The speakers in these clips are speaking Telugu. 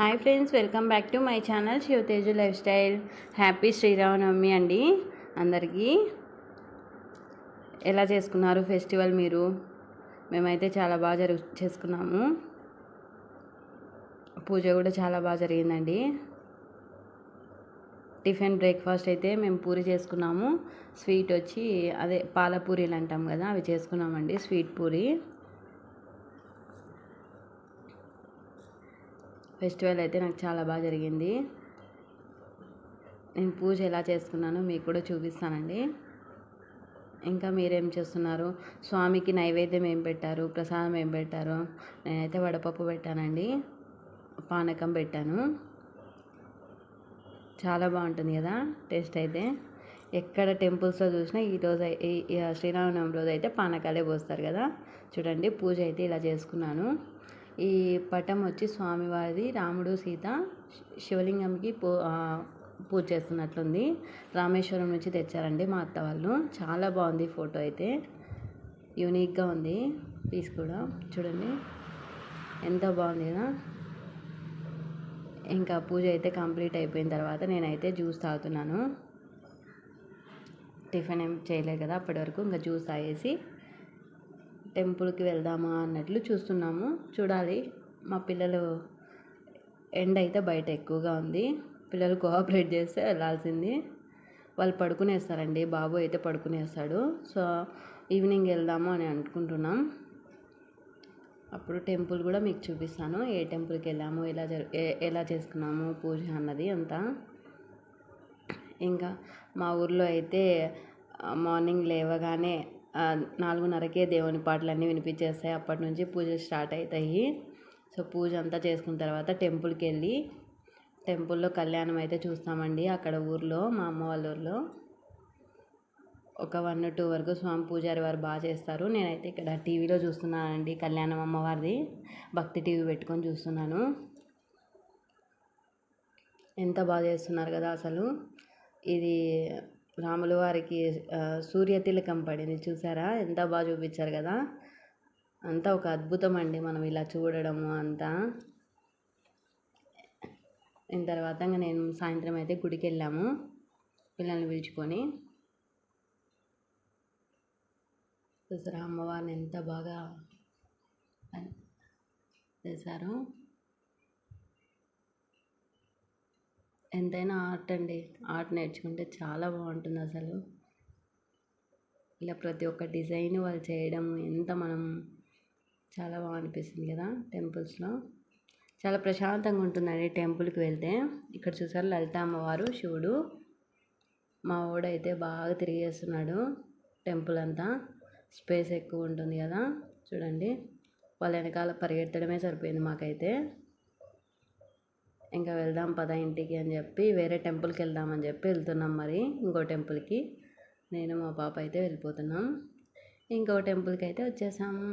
Hi friends welcome back to my channel Shivateju lifestyle. Happy Sri Rama Navami అండి అందరికీ. ఎలా చేసుకున్నారు ఫెస్టివల్ మీరు? మేమైతే చాలా బాగా జరుగు చేసుకున్నాము. పూజ కూడా చాలా బాగా జరిగిందండి. టిఫిన్ బ్రేక్ఫాస్ట్ అయితే మేము పూరి చేసుకున్నాము. స్వీట్ వచ్చి అదే పాలపూరీలు అంటాం కదా అవి చేసుకున్నామండి స్వీట్ పూరి. ఫెస్టివల్ అయితే నాకు చాలా బాగా జరిగింది. నేను పూజ ఎలా చేసుకున్నానో మీకు కూడా చూపిస్తానండి. ఇంకా మీరేం చేస్తున్నారు? స్వామికి నైవేద్యం ఏం పెట్టారు? ప్రసాదం ఏం పెట్టారు? నేనైతే వడపప్పు పెట్టానండి. పానకం పెట్టాను. చాలా బాగుంటుంది కదా టేస్ట్ అయితే. ఎక్కడ టెంపుల్స్లో చూసినా ఈరోజు శ్రీరామనవమి రోజు అయితే పానకాలే పోస్తారు కదా. చూడండి పూజ అయితే ఇలా చేసుకున్నాను. ఈ పటం వచ్చి స్వామివారిది. రాముడు సీత శివలింగంకి పూ పూజ చేస్తున్నట్లుంది. రామేశ్వరం నుంచి తెచ్చారండి మా అత్త వాళ్ళు. చాలా బాగుంది ఫోటో అయితే. యూనిక్గా ఉంది పీస్ కూడా. చూడండి. ఎంత బాగుంది కదా. ఇంకా పూజ అయితే కంప్లీట్ అయిపోయిన తర్వాత నేనైతే జ్యూస్ తాగుతున్నాను. టిఫిన్ ఏం చేయలేదు కదా అప్పటి వరకు. ఇంకా జ్యూస్ తాగేసి టెంపుల్కి వెళ్దామా అన్నట్లు చూస్తున్నాము. చూడాలి. మా పిల్లలు ఎండ అయితే బయట ఎక్కువగా ఉంది. పిల్లలు కోఆపరేట్ చేస్తే వెళ్ళాల్సింది వాళ్ళు పడుకునేస్తారండి. బాబు అయితే పడుకునేస్తాడు. సో ఈవినింగ్ వెళ్దాము అని అనుకుంటున్నాం. అప్పుడు టెంపుల్ కూడా మీకు చూపిస్తాను. ఏ టెంపుల్కి వెళ్ళాము ఎలా జరు ఎలా చేసుకున్నాము పూజ అన్నది అంతా. ఇంకా మా ఊర్లో అయితే మార్నింగ్ లేవగానే నాలుగున్నరకే దేవుని పాటలన్నీ వినిపించేస్తాయి. అప్పటి నుంచి పూజలు స్టార్ట్ అవుతాయి సో పూజ అంతా చేసుకున్న తర్వాత టెంపుల్కి వెళ్ళి టెంపుల్లో కళ్యాణం అయితే చూస్తామండి అక్కడ ఊర్లో మా అమ్మ వాళ్ళ ఊర్లో. ఒక వన్ టూ వరకు స్వామి పూజారి వారు బాగా చేస్తారు. నేనైతే ఇక్కడ టీవీలో చూస్తున్నానండి కళ్యాణం అమ్మవారిది. భక్తి టీవీ పెట్టుకొని చూస్తున్నాను. ఎంత బాగా చేస్తున్నారు కదా అసలు. ఇది రాముల వారికి సూర్య తిలకం పడింది. చూసారా? ఎంత బాగా చూపించారు కదా? అంతా ఒక అద్భుతం అండి మనం ఇలా చూడడము అంతా. దీని తర్వాత నేను సాయంత్రం అయితే గుడికి వెళ్ళాము పిల్లల్ని పిలుచుకొని. చూసారా? అమ్మవారిని ఎంత బాగా చేశారు. ఎంతైనా ఆర్ట్ అండి. ఆర్ట్ నేర్చుకుంటే చాలా బాగుంటుంది అసలు. ఇలా ప్రతి ఒక్క డిజైన్ వాళ్ళు చేయడం ఎంత మనం చాలా బాగా అనిపిస్తుంది కదా టెంపుల్స్లో. చాలా ప్రశాంతంగా ఉంటుందండి టెంపుల్కి వెళ్తే. ఇక్కడ చూసారు లలిత అమ్మవారు శివుడు. మా వాడైతే బాగా తిరిగేస్తున్నాడు టెంపుల్ అంతా. స్పేస్ ఎక్కువ ఉంటుంది కదా. చూడండి. వాళ్ళ వెనకాల పరిగెత్తడమే సరిపోయింది మాకైతే. ఇంకా వెళ్దాం పద ఇంటికి అని చెప్పి వేరే టెంపుల్కి వెళ్దామని చెప్పి వెళ్తున్నాం మరి ఇంకో టెంపుల్కి. నేను మా పాప అయితే వెళ్ళిపోతున్నాం. ఇంకో టెంపుల్కి అయితే వచ్చేసాము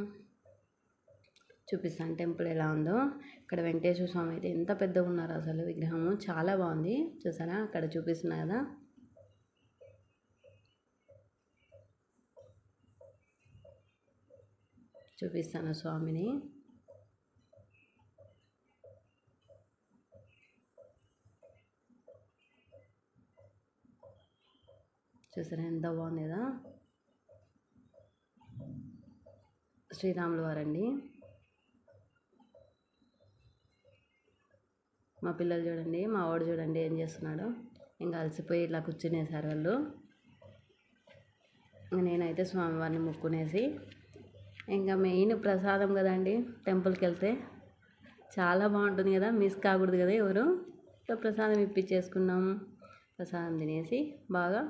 చూపిస్తాను టెంపుల్ ఎలా ఉందో. ఇక్కడ వెంకటేశ్వర స్వామి అయితే ఎంత పెద్దగా ఉన్నారు అసలు విగ్రహము. చాలా బాగుంది. చూసారా? అక్కడ చూపిస్తున్నా కదా. చూపిస్తాను స్వామిని. చూసారా? ఎంత బాగుంది. కదా శ్రీరాములు వారండి మా పిల్లలు చూడండి మా వాడు చూడండి ఏం చేస్తున్నాడు. ఇంకా అలసిపోయి ఇలా కూర్చునేసారు వాళ్ళు. నేనైతే స్వామివారిని ముక్కునేసి ఇంకా మెయిన్ ప్రసాదం కదండి టెంపుల్కి వెళ్తే. చాలా బాగుంటుంది కదా మిస్ కాకూడదు కదా ఎవరు? ప్రసాదం ఇప్పించేసుకున్నాం. ప్రసాదం తినేసి బాగా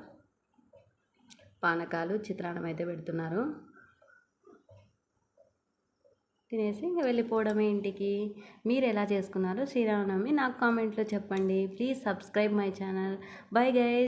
పానకాలు చిత్రాన్నం అయితే పెడుతున్నారు. తినేసి ఇంకా వెళ్ళిపోవడమే ఇంటికి. మీరు ఎలా చేసుకున్నారు శ్రీరామనవమి? నాకు కామెంట్లో చెప్పండి. Please subscribe my channel bye guy